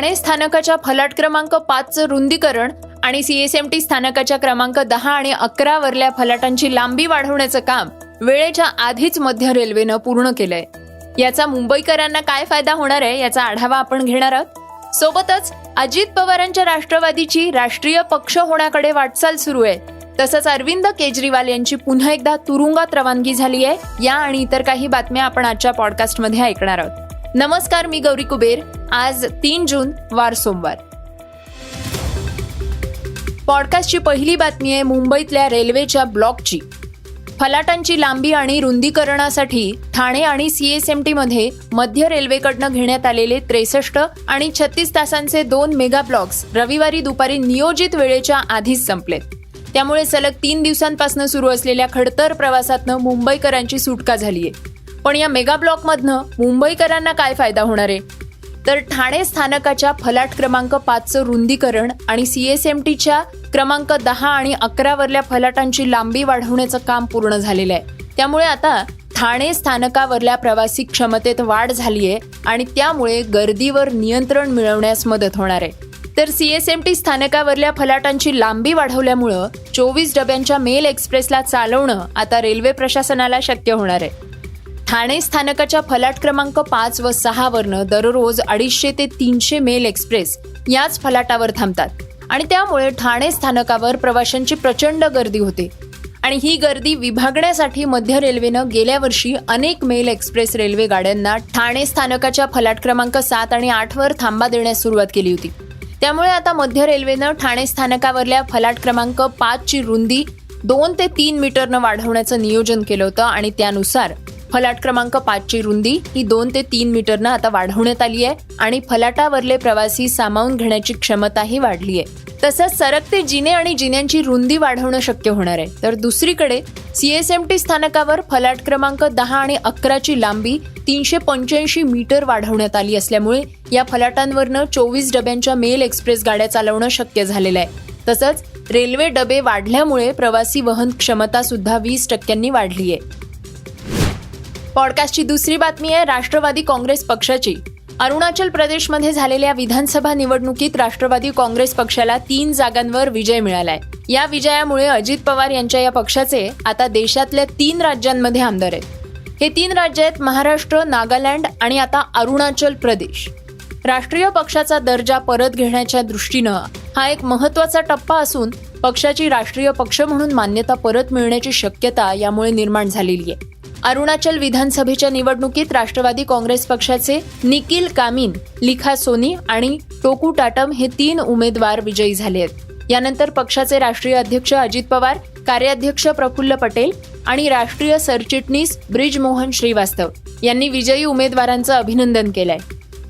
ठाणे स्थानकाच्या फलाट क्रमांक पाचचं रुंदीकरण आणि सीएसएमटी स्थानकाच्या क्रमांक दहा आणि अकरा वरल्या फलाटांची लांबी वाढवण्याचं काम वेळेच्या आधीच मध्य रेल्वेनं पूर्ण केलंय. याचा मुंबईकरांना काय फायदा होणार आहे याचा आढावा आपण घेणार आहोत. सोबतच अजित पवारांच्या राष्ट्रवादीची राष्ट्रीय पक्ष होण्याकडे वाटचाल सुरू आहे. तसंच अरविंद केजरीवाल यांची पुन्हा एकदा तुरुंगात रवानगी झाली आहे. या आणि इतर काही बातम्या आपण आजच्या पॉडकास्टमध्ये ऐकणार आहोत. नमस्कार मी गौरी कुबेर. आज तीन जून वार सोमवार. पॉडकास्टची पहिली बातमी आहे मुंबईतल्या रेल्वेच्या ब्लॉकची. फलाटांची लांबी आणि रुंदीकरणासाठी ठाणे आणि सीएसएमटी मध्ये मध्य रेल्वेकडनं घेण्यात आलेले त्रेसष्ट आणि छत्तीस तासांचे दोन मेगा ब्लॉक्स रविवारी दुपारी नियोजित वेळेच्या आधीच संपलेत. त्यामुळे सलग तीन दिवसांपासून सुरू असलेल्या खडतर प्रवासातनं मुंबईकरांची सुटका झालीय. पण या मेगा ब्लॉकमधनं मुंबईकरांना काय फायदा होणार आहे? तर ठाणे स्थानकाच्या फलाट क्रमांक पाचचं रुंदीकरण आणि सीएसएमटीच्या क्रमांक दहा आणि अकरावरल्या फलाटांची लांबी वाढवण्याचं काम पूर्ण झालेलं आहे. त्यामुळे आता ठाणे स्थानकावरल्या प्रवासी क्षमतेत वाढ झाली आहे आणि त्यामुळे गर्दीवर नियंत्रण मिळवण्यास मदत होणार आहे. तर सीएसएमटी स्थानकावरल्या फलाटांची लांबी वाढवल्यामुळं चोवीस डब्यांच्या मेल एक्सप्रेसला चालवणं आता रेल्वे प्रशासनाला शक्य होणार आहे. ठाणे स्थानकाच्या फलाट क्रमांक पाच व सहा वरनं दररोज अडीचशे ते तीनशे मेल एक्सप्रेस याच फलाटावर थांबतात. आणि त्यामुळे ठाणे स्थानकावर प्रवाशांची प्रचंड गर्दी होते. आणि ही गर्दी विभागण्यासाठी मध्य रेल्वेनं गेल्या वर्षी अनेक मेल एक्सप्रेस रेल्वे गाड्यांना ठाणे स्थानकाच्या फलाट क्रमांक सात आणि आठ वर थांबा देण्यास सुरुवात केली होती. त्यामुळे आता मध्य रेल्वेनं ठाणे स्थानकावरल्या फलाट क्रमांक पाचची रुंदी दोन ते तीन मीटरनं वाढवण्याचं नियोजन केलं होतं आणि त्यानुसार फलाट क्रमांक पाचची रुंदी ही दोन ते तीन मीटरनं आता वाढवण्यात आली आहे आणि फलाटावरले प्रवासी सामावून घेण्याची क्षमताही वाढली आहे. तसंच सरकते जिने आणि जिन्यांची रुंदी वाढवणं शक्य होणार आहे. तर दुसरीकडे सीएसएमटी स्थानकावर फलाट क्रमांक दहा आणि अकराची लांबी तीनशे पंच्याऐंशी मीटर वाढवण्यात आली असल्यामुळे या फलाटांवरनं चोवीस डब्यांच्या मेल एक्सप्रेस गाड्या चालवणं शक्य झालेलं आहे. तसंच रेल्वे डबे वाढल्यामुळे प्रवासी वहन क्षमता सुद्धा वीस टक्क्यांनी वाढली आहे. पॉडकास्टची दुसरी बातमी आहे राष्ट्रवादी काँग्रेस पक्षाची. अरुणाचल प्रदेशमध्ये झालेल्या विधानसभा निवडणुकीत राष्ट्रवादी काँग्रेस पक्षाला तीन जागांवर विजय मिळालाय. या विजयामुळे अजित पवार यांच्या या पक्षाचे आता देशातल्या तीन राज्यांमध्ये आमदार आहेत. हे तीन राज्य आहेत महाराष्ट्र नागालँड आणि आता अरुणाचल प्रदेश. राष्ट्रीय पक्षाचा दर्जा परत घेण्याच्या दृष्टीनं हा एक महत्त्वाचा टप्पा असून पक्षाची राष्ट्रीय पक्ष म्हणून मान्यता परत मिळण्याची शक्यता यामुळे निर्माण झालेली आहे. अरुणाचल विधानसभेच्या निवडणुकीत राष्ट्रवादी काँग्रेस पक्षाचे निखिल कामिन लिखा सोनी आणि टोकू टाटम हे तीन उमेदवार विजयी झाले आहेत. यानंतर पक्षाचे राष्ट्रीय अध्यक्ष अजित पवार कार्याध्यक्ष प्रफुल्ल पटेल आणि राष्ट्रीय सरचिटणीस ब्रिजमोहन श्रीवास्तव यांनी विजयी उमेदवारांचं अभिनंदन केलंय.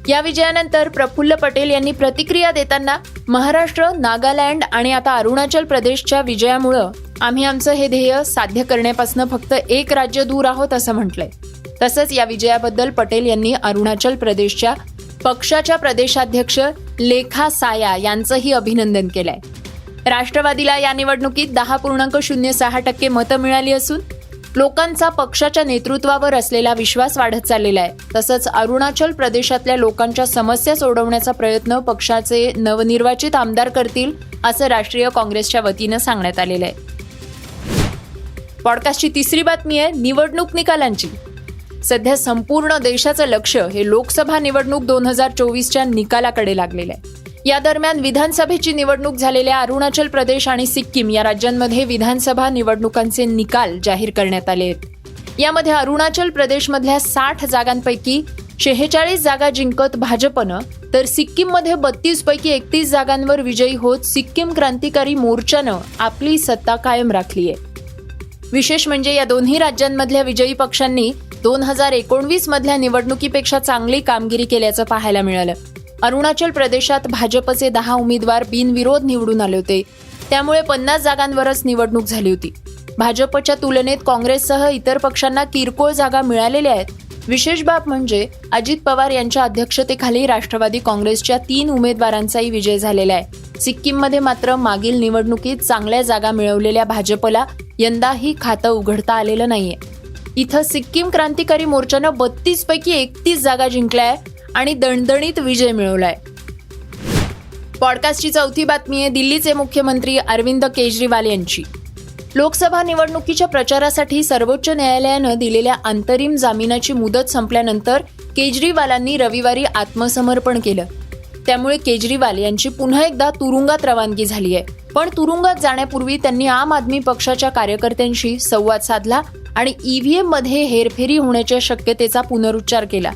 या विजयानंतर प्रफुल्ल पटेल यांनी प्रतिक्रिया देताना महाराष्ट्र नागालँड आणि आता अरुणाचल प्रदेशच्या विजयामुळं आम्ही आमचं हे ध्येय साध्य करण्यापासून फक्त एक राज्य दूर आहोत असं म्हटलंय. तसंच या विजयाबद्दल पटेल यांनी अरुणाचल प्रदेशच्या पक्षाच्या प्रदेशाध्यक्ष लेखा साया यांचंही अभिनंदन केलंय. राष्ट्रवादीला या निवडणुकीत दहा पूर्णांक शून्य सहा टक्के मतं मिळाली असून लोकांचा पक्षाच्या नेतृत्वावर असलेला विश्वास वाढत चाललेला आहे. तसंच अरुणाचल प्रदेशातल्या लोकांच्या समस्या सोडवण्याचा प्रयत्न पक्षाचे नवनिर्वाचित आमदार करतील असं राष्ट्रीय काँग्रेसच्या वतीनं सांगण्यात आलेलं आहे. पॉडकास्टची तिसरी बातमी आहे निवडणूक निकालांची. सध्या संपूर्ण देशाचं लक्ष हे लोकसभा निवडणूक दोन हजार चोवीसच्या निकालाकडे लागलेलं आहे. या दरम्यान विधानसभेची निवडणूक झालेल्या अरुणाचल प्रदेश आणि सिक्कीम या राज्यांमध्ये विधानसभा निवडणुकांचे निकाल जाहीर करण्यात आले आहेत. यामध्ये अरुणाचल प्रदेशमधल्या साठ जागांपैकी शेहेचाळीस जागा जिंकत भाजपनं तर सिक्कीममध्ये बत्तीस पैकी एकतीस जागांवर विजयी होत सिक्कीम क्रांतिकारी मोर्चानं आपली सत्ता कायम राखली आहे. विशेष म्हणजे या दोन्ही राज्यांमधल्या विजयी पक्षांनी दोन हजार एकोणवीस मधल्या निवडणुकीपेक्षा चांगली कामगिरी केल्याचं पाहायला मिळालं. अरुणाचल प्रदेशात भाजपचे दहा उमेदवार बिनविरोध निवडून आले होते. त्यामुळे पन्नास जागांवरच निवडणूक झाली होती. भाजपच्या तुलनेत काँग्रेससह इतर पक्षांना किरकोळ जागा मिळालेल्या आहेत विशेष बाब म्हणजे अजित पवार यांच्या अध्यक्षतेखाली राष्ट्रवादी काँग्रेसच्या तीन उमेदवारांचाही विजय झालेला आहे. सिक्कीममध्ये मात्र मागील निवडणुकीत चांगल्या जागा मिळवलेल्या भाजपला यंदाही खातं उघडता आलेलं नाहीये. इथं सिक्कीम क्रांतिकारी मोर्चानं बत्तीस पैकी एकतीस जागा जिंकल्या आहे आणि दणदणीत विजय मिळवलाय. पॉडकास्टची चौथी बातमी आहे दिल्लीचे मुख्यमंत्री अरविंद केजरीवाल यांची. लोकसभा निवडणुकीच्या प्रचारासाठी सर्वोच्च न्यायालयानं दिलेल्या अंतरिम जामिनाची मुदत संपल्यानंतर केजरीवालांनी रविवारी आत्मसमर्पण केलं. त्यामुळे केजरीवाल यांची पुन्हा एकदा तुरुंगात रवानगी झाली आहे. पण तुरुंगात जाण्यापूर्वी त्यांनी आम आदमी पक्षाच्या कार्यकर्त्यांशी संवाद साधला आणि ईव्हीएममध्ये हेरफेरी होण्याच्या शक्यतेचा पुनरुच्चार केला.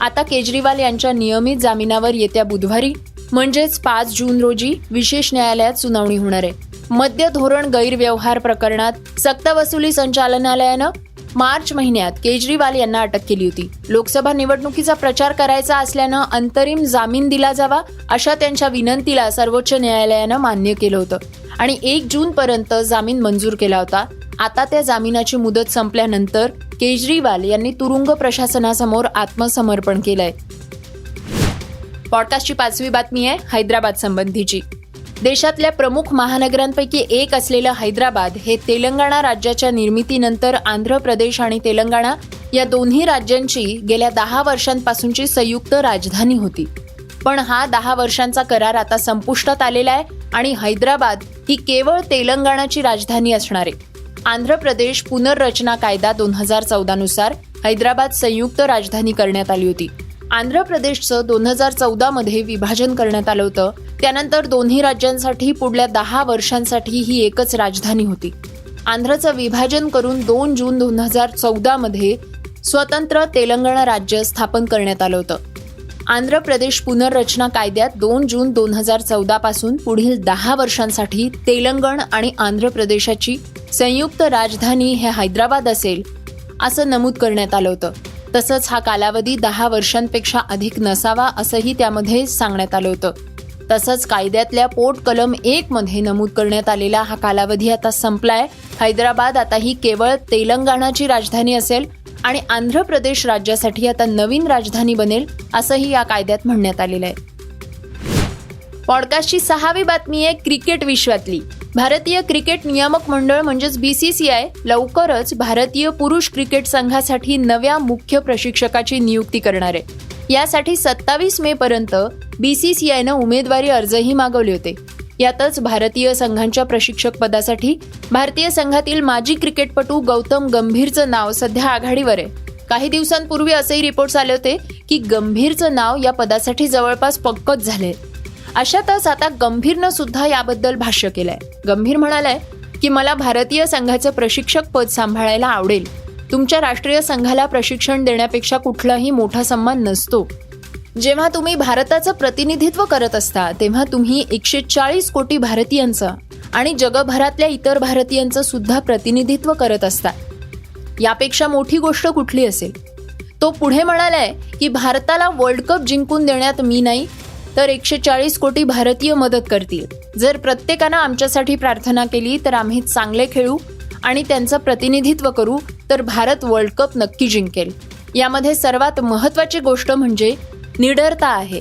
आता केजरीवाल यांच्या नियमित जामिनावर येत्या बुधवारी म्हणजेच पाच जून रोजी विशेष न्यायालयात सुनावणी होणार आहे. मद्य धोरण गैरव्यवहार प्रकरणात सक्तवसुली संचालनालयानं मार्च महिन्यात केजरीवाल यांना अटक केली होती. लोकसभा निवडणुकीचा प्रचार करायचा असल्यानं अंतरिम जामीन दिला जावा अशा त्यांच्या विनंतीला सर्वोच्च न्यायालयानं मान्य केलं होतं आणि एक जून पर्यंत जामीन मंजूर केला होता. आता त्या जामिनाची मुदत संपल्यानंतर केजरीवाल यांनी तुरुंग प्रशासनासमोर आत्मसमर्पण केलंय. पॉडकास्टची पाचवी बातमी आहे हैदराबाद संबंधीची. देशातल्या प्रमुख महानगरांपैकी एक असलेलं हैदराबाद हे तेलंगणा राज्याच्या निर्मितीनंतर आंध्र प्रदेश आणि तेलंगणा या दोन्ही राज्यांची गेल्या दहा वर्षांपासूनची संयुक्त राजधानी होती. पण हा दहा वर्षांचा करार आता संपुष्टात आलेला आहे आणि हैदराबाद ही केवळ तेलंगणाची राजधानी असणार. आहे आंध्र प्रदेश पुनर्रचना कायदा दोन हजार चौदानुसार हैदराबाद संयुक्त राजधानी करण्यात आली होती. आंध्र प्रदेशचं दोन हजार चौदामध्ये विभाजन करण्यात आलं होतं. त्यानंतर दोन्ही राज्यांसाठी पुढल्या दहा वर्षांसाठी ही एकच राजधानी होती. आंध्रचं विभाजन करून दोन जून दोन हजार चौदामध्ये स्वतंत्र तेलंगणा राज्य स्थापन करण्यात आलं होतं. आंध्र प्रदेश पुनर्रचना कायद्यात दोन जून दोन हजार चौदापासून पुढील दहा वर्षांसाठी तेलंगण आणि आंध्र प्रदेशाची संयुक्त राजधानी हे हैदराबाद असेल असं नमूद करण्यात आलं होतं. तसंच हा कालावधी दहा वर्षांपेक्षा अधिक नसावा असंही त्यामध्ये सांगण्यात आलं होतं. तसंच कायद्यातल्या पोट कलम एक मध्ये नमूद करण्यात आलेला हा कालावधी आता संपलाय. हैदराबाद आता ही केवळ तेलंगणाची राजधानी असेल आणि आंध्र प्रदेश राज्यासाठी आता नवीन राजधानी बनेल असंही या कायद्यात म्हणण्यात आलेलं आहे. पॉडकास्टची सहावी बातमी आहे क्रिकेट विश्वातली. भारतीय क्रिकेट नियामक मंडळ म्हणजेच बी सी सी आय लवकरच भारतीय पुरुष क्रिकेट संघासाठी नव्या मुख्य प्रशिक्षकाची नियुक्ती करणार आहे. यासाठी सत्तावीस मे पर्यंत आयनं उमेदवारी अर्जही मागवले होते. यातच भारतीय संघांच्या प्रशिक्षक पदासाठी भारतीय संघातील माजी क्रिकेटपटू गौतम गंभीरचं नाव सध्या आघाडीवर आहे. काही दिवसांपूर्वी असेही रिपोर्ट्स आले होते की गंभीरचं नाव या पदासाठी जवळपास पक्कच झाले अशातच आता गंभीरनं सुद्धा याबद्दल भाष्य केलंय. गंभीर म्हणालाय की मला भारतीय संघाचं प्रशिक्षक पद सांभाळायला आवडेल. तुमच्या राष्ट्रीय संघाला प्रशिक्षण देण्यापेक्षा कुठलाही मोठा सन्मान नसतो. जेव्हा तुम्ही भारताचं प्रतिनिधित्व करत असता तेव्हा तुम्ही एकशे चाळीस कोटी भारतीयांचं आणि जगभरातल्या इतर भारतीयांचं सुद्धा प्रतिनिधित्व करत असता. यापेक्षा मोठी गोष्ट कुठली असेल? तो पुढे म्हणालाय की भारताला वर्ल्ड कप जिंकून देण्यात मी नाही तर एकशे चाळीस कोटी भारतीय मदत करतील. जर प्रत्येकानं आमच्यासाठी प्रार्थना केली तर आम्ही चांगले खेळू आणि त्यांचं प्रतिनिधित्व करू तर भारत वर्ल्ड कप नक्की जिंकेल. यामध्ये सर्वात महत्वाची गोष्ट म्हणजे निडरता आहे.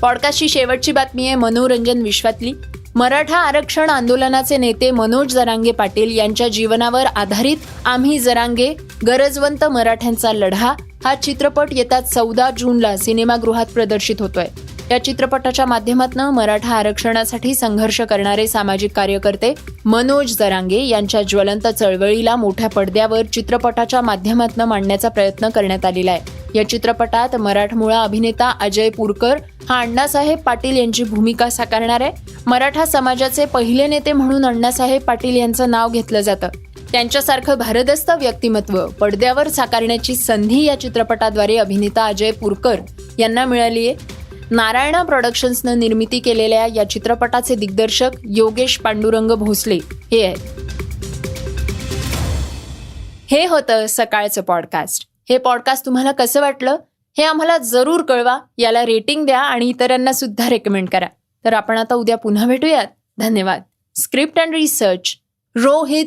पॉडकास्टची शेवटची बातमी आहे मनोरंजन विश्वातली. मराठा आरक्षण आंदोलनाचे नेते मनोज जरांगे पाटील यांच्या जीवनावर आधारित आम्ही जरांगे गरजवंत मराठ्यांचा लढा हा चित्रपट येत्या चौदा जूनला सिनेमागृहात प्रदर्शित होतोय. या चित्रपटाच्या माध्यमातून मराठा आरक्षणासाठी संघर्ष करणारे सामाजिक कार्यकर्ते मनोज जरांगे यांच्या ज्वलंत चळवळीला मोठ्या पडद्यावर चित्रपटाच्या माध्यमातून मांडण्याचा प्रयत्न करण्यात आलेला आहे. या चित्रपटात मराठमोळा अभिनेता अजय पुरकर हा अण्णासाहेब पाटील यांची भूमिका साकारणार आहे. मराठा समाजाचे पहिले नेते म्हणून अण्णासाहेब पाटील यांचं नाव घेतलं जातं. त्यांच्यासारखं भारदस्त व्यक्तिमत्व पडद्यावर साकारण्याची संधी या चित्रपटाद्वारे अभिनेता अजय पुरकर यांना मिळाली आहे नारायणा प्रोडक्शन्सनं निर्मिती केलेल्या या चित्रपटाचे दिग्दर्शक योगेश पांडुरंग भोसले हे आहेत. हे होतं सकाळचं पॉडकास्ट हे पॉडकास्ट तुम्हाला कसं वाटलं? हे आम्हाला जरूर कळवा याला रेटिंग द्या आणि इतरांना सुद्धा रेकमेंड करा. तर आपण आता उद्या पुन्हा भेटूयात. धन्यवाद. Script and research Rohit